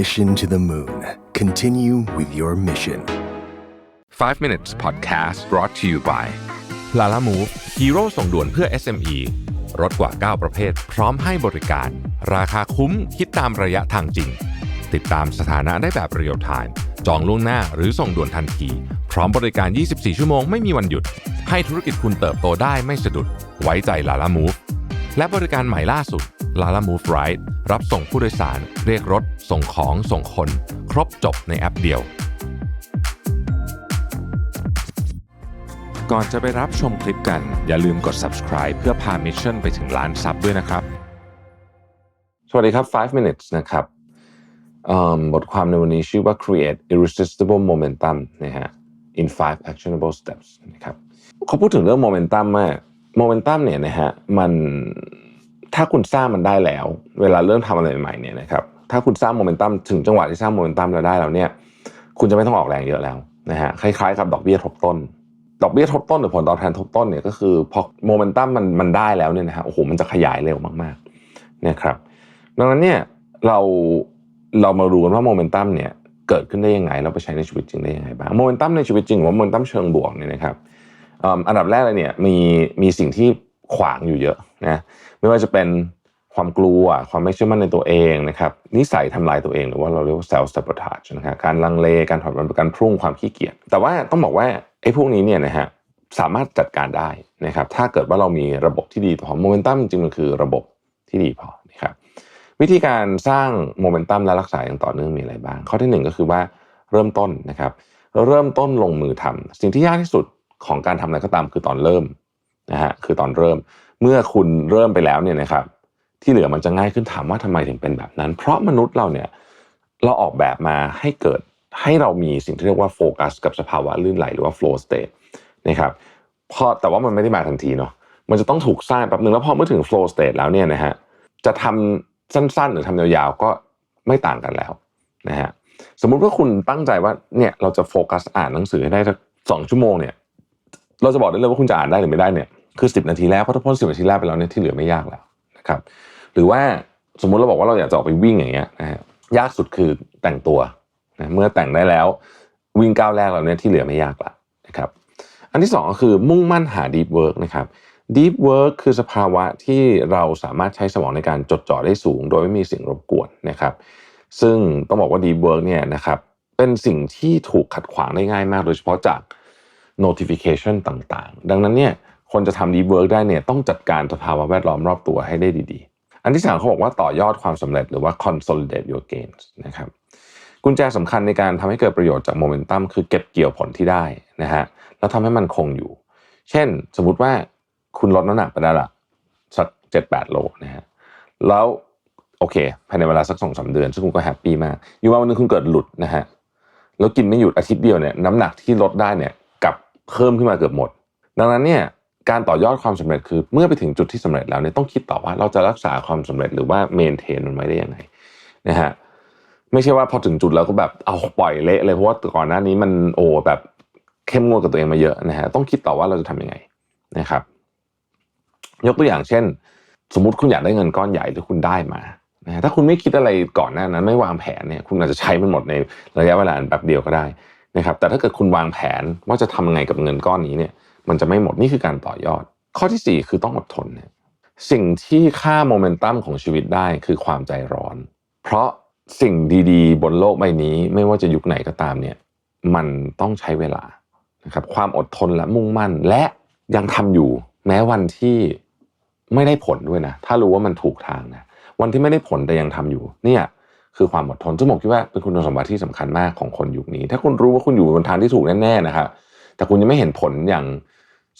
Mission to the Moon. Continue with your mission. 5 minutes podcast brought to you by Lala Move Hero ส่งด่วนเพื่อ SME รถกว่า 9 ประเภท พร้อมให้บริการ ราคาคุ้มคิดตามระยะทางจริง ติดตามสถานะได้แบบเรียลไทม์จองล่วงหน้าหรือส่งด่วนทันที พร้อมบริการ 24 ชั่วโมงไม่มีวันหยุด ให้ธุรกิจคุณเติบโตได้ไม่สะดุด ไว้ใจ Lala Move และบริการใหม่ล่าสุด Lala Move Ride รับส่งผู้โดยสาร เรียกรถ ส่งของส่งคน ครบจบในแอปเดียว ก่อนจะไปรับชมคลิปกัน อย่าลืมกด subscribe เพื่อพา Mission ไปถึงล้านซับด้วยนะครับ สวัสดีครับ 5 minutes นะครับบทความในวันนี้ชื่อว่า create irresistible momentum นะฮะ in 5 actionable steps นะครับเขาพูดถึงเรื่อง momentum มาก momentum เนี่ยนะฮะมัน ถ้าคุณสร้างมันได้แล้ว เวลาเริ่มทำอะไรใหม่ๆเนี่ยนะครับถ้าคุณสร้าง momentum ถึงจังหวะที่สร้าง momentum แล้วได้แล้วเนี่ย คุณจะไม่ต้องออกแรงเยอะแล้วนะฮะคล้ายๆกับดอกเบี้ยทบต้น ดอกเบี้ยทบต้นหรือผลตอบแทนทบต้นเนี่ยก็คือพอโมเมนตัมมันมันได้แล้วเนี่ยนะฮะโอ้โหมันจะขยายเร็วมากๆนะครับดังนั้นเนี่ยเราเรามาดูกันว่าโมเมนตัมเนี่ยเกิดขึ้นได้ยังไงแล้วไปใช้ในชีวิตจริงได้ยังไงบ้างโมเมนตัมในชีวิตจริงหรือว่าโมเมนตัมเชิงบวกเนี่ยนะครับอันดับแรกเลยเนี่ยมีมีสิ่งที่ ขวางอยู่เยอะนะไม่ว่าจะเป็นความกลัวความไม่เชื่อมั่นในตัวเองนะครับนิสัยทำลายตัวเองหรือว่าเราเรียกว่า self sabotage นะครับการลังเลการถอดมันประกันพรุ่งความขี้เกียจแต่ว่าต้องบอกว่าไอ้พวกนี้เนี่ยนะฮะสามารถจัดการได้นะครับถ้าเกิดว่าเรามีระบบที่ดีพอโมเมนตัมจริงๆมันคือระบบที่ดีพอนะครับวิธีการสร้างโมเมนตัมและรักษาอย่างต่อเนื่องมีอะไรบ้าง ข้อที่หนึ่งก็คือว่าเริ่มต้นนะครับ เริ่มต้นลงมือทำสิ่งที่ยากที่สุดของการทำอะไรก็ตามคือตอนเริ่ม นะฮะคือตอนเริ่มเมื่อคุณเริ่มไปแล้วเนี่ยนะครับที่เหลือมันจะง่ายขึ้นถามว่าทำไมถึงเป็นแบบนั้น เพราะมนุษย์เราเนี่ยเราออกแบบมาให้เกิดให้เรามีสิ่งที่เรียกว่าโฟกัสกับสภาวะลื่นไหลหรือว่า flow state นะครับพอแต่ว่ามันไม่ได้มาทันทีเนาะมันจะต้องถูกสร้างแป๊บหนึ่งแล้วพอเมื่อถึง flow state แล้วเนี่ยนะฮะจะทำสั้น ๆ หรือทำยาวๆก็ไม่ต่างกันแล้วนะฮะสมมุติว่าคุณตั้งใจว่าเนี่ยเราจะโฟกัสอ่านหนังสือให้ได้สักสองชั่วโมงเนี่ย เราจะบอกได้เลยว่าคุณจะอ่านได้หรือไม่ได้เนี่ย คือสิบนาทีแรกเพราะถ้าพ้นสิบนาทีแรกไปแล้วเนี่ยที่เหลือไม่ยากแล้วนะครับหรือว่าสมมุติเราบอกว่าเราอยากจะออกไปวิ่งอย่างเงี้ยนะฮะยากสุดคือแต่งตัวนะเมื่อแต่งได้แล้ววิ่งก้าวแรกแล้วเนี่ยที่เหลือไม่ยากละนะครับอันที่สองก็คือมุ่งมั่นหา deep work นะครับ deep work คือสภาวะที่เราสามารถใช้สมองในการจดจ่อได้สูง โดยไม่มีสิ่งรบกวนนะครับ ซึ่งต้องบอกว่า deep work เนี่ยนะครับเป็นสิ่งที่ถูกขัดขวางได้ง่ายมาก โดยเฉพาะจาก notification ต่างๆ ดังนั้นเนี่ย คนจะทำ deep work ได้เนี่ยต้องจัดการสภาวะแวดล้อมรอบตัวให้ได้ดีๆ อันที่สามเขาบอกว่าต่อยอดความสำเร็จหรือว่า consolidate your gains นะครับกุญแจสำคัญในการทำให้เกิดประโยชน์จากโมเมนตัมคือเก็บเกี่ยวผลที่ได้นะฮะแล้วทำให้มันคงอยู่ เช่น สมมุติว่าคุณลดน้ำหนักไปได้ละสักเจ็ดแปดโลนะฮะแล้วโอเคภายในเวลาสักสองสาเดือน ซึ่งคุณก็แฮปปี้มากอยู่มาวันหนึงคุณเกิดหลุดนะฮะแล้วกินไม่หยุดอาทิตย์เดียวเนี่ยน้ำหนักที่ลดได้เนี่ยกลับเพิ่มขึ้นมาเกือบหมด ดังนั้นเนี่ย การต่อยอดความสำเร็จคือเมื่อไปถึงจุดที่สำเร็จแล้วเนี่ยต้องคิดต่อว่าเราจะรักษาความสำเร็จหรือว่าเมนเทนมันไว้ได้ยังไงนะฮะไม่ใช่ว่าพอถึงจุดแล้วก็แบบเอาปล่อยเละเลยเพราะว่าก่อนหน้านี้มันโอ้แบบเข้มงวดกับตัวเองมาเยอะนะฮะต้องคิดต่อว่าเราจะทำยังไงนะครับ ยกตัวอย่างเช่น สมมติคุณอยากได้เงินก้อนใหญ่หรือคุณได้มานะฮะถ้าคุณไม่คิดอะไรก่อนหน้านั้น ไม่วางแผนเนี่ยคุณอาจจะใช้มันหมดในระยะเวลาแบบเดียวก็ได้นะครับแต่ถ้าเกิดคุณวางแผนว่าจะทำยังไงกับเงินก้อนนี้เนี่ย มันจะไม่หมดนี่คือการต่อยอด ข้อที่สี่คือต้องอดทนเนี่ยสิ่งที่ค่าโมเมนตัมของชีวิตได้คือความใจร้อน เพราะสิ่งดีๆ บนโลกใบนี้ ไม่ว่าจะยุคไหนก็ตามเนี่ยมันต้องใช้เวลานะครับความอดทนและมุ่งมั่นและยังทำอยู่ แม้วันที่ไม่ได้ผลด้วยนะ ถ้ารู้ว่ามันถูกทางนะวันที่ไม่ได้ผลแต่ยังทำอยู่เนี่ยคือความอดทนซึ่งผมคิดว่าเป็นคุณสมบัติที่สำคัญมากของคนยุคนี้ ถ้าคุณรู้ว่าคุณอยู่บนทางที่ถูกแน่ๆนะครับแต่คุณยังไม่เห็นผลอย่าง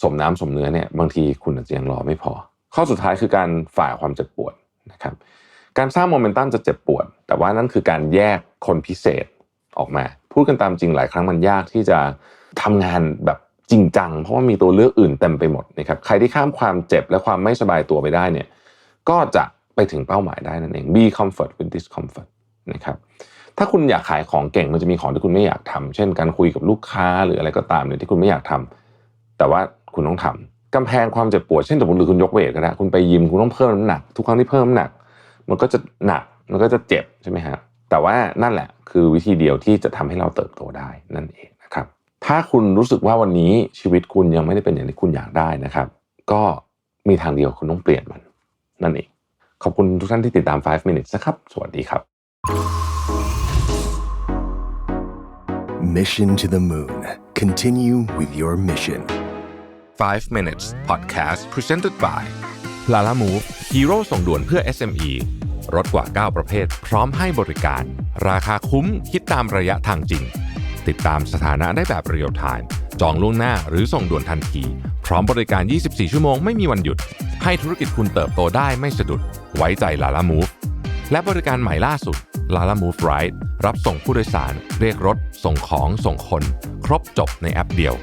สมน้ำสมเนื้อเนี่ยบางทีคุณอาจจะยังรอไม่พอ ข้อสุดท้ายคือการฝ่าความเจ็บปวดนะครับการสร้างโมเมนตัมจะเจ็บปวด แต่ว่านั่นคือการแยกคนพิเศษออกมา พูดกันตามจริงหลายครั้งมันยากที่จะทำงานแบบจริงจัง เพราะว่ามีตัวเลือกอื่นเต็มไปหมดนะครับใครที่ข้ามความเจ็บและความไม่สบายตัวไปได้เนี่ยก็จะไปถึงเป้าหมายได้นั่นเอง be comfort with discomfort นะครับถ้าคุณอยากขายของเก่งมันจะมีของที่คุณไม่อยากทำเช่น การคุยกับลูกค้าหรืออะไรก็ตามเนี่ยที่คุณไม่อยากทำแต่ว่า คุณต้องทำกำแพงความเจ็บปวดเช่นสมมติหรือคุณยกเวทก็ได้คุณไปยิมคุณต้องเพิ่มน้ำหนัก ทุกครั้งที่เพิ่มน้ำหนัก มันก็จะหนักมันก็จะเจ็บใช่ไหมฮะแต่ว่านั่นแหละคือวิธีเดียวที่จะทำให้เราเติบโตได้นั่นเองนะครับ ถ้าคุณรู้สึกว่าวันนี้ชีวิตคุณยังไม่ได้เป็นอย่างที่คุณอยากได้นะครับ ก็มีทางเดียวคุณต้องเปลี่ยนมัน นั่นเอง ขอบคุณทุกท่านที่ติดตาม 5 minutes นะครับ สวัสดีครับ Mission to the Moon. Continue with your mission. 5 minutes podcast presented by Lala Move Hero ส่งด่วนเพื่อ SME รถกว่า 9 ประเภท พร้อมให้บริการ ราคาคุ้มคิดตามระยะทางจริง ติดตามสถานะได้แบบเรียลไทม์จองล่วงหน้าหรือส่งด่วนทันที พร้อมบริการ 24 ชั่วโมงไม่มีวันหยุด ให้ธุรกิจคุณเติบโตได้ไม่สะดุด ไว้ใจ Lala Move และบริการใหม่ล่าสุด Lala Move Ride รับส่งผู้โดยสาร เรียกรถ ส่งของส่งคน ครบจบในแอปเดียว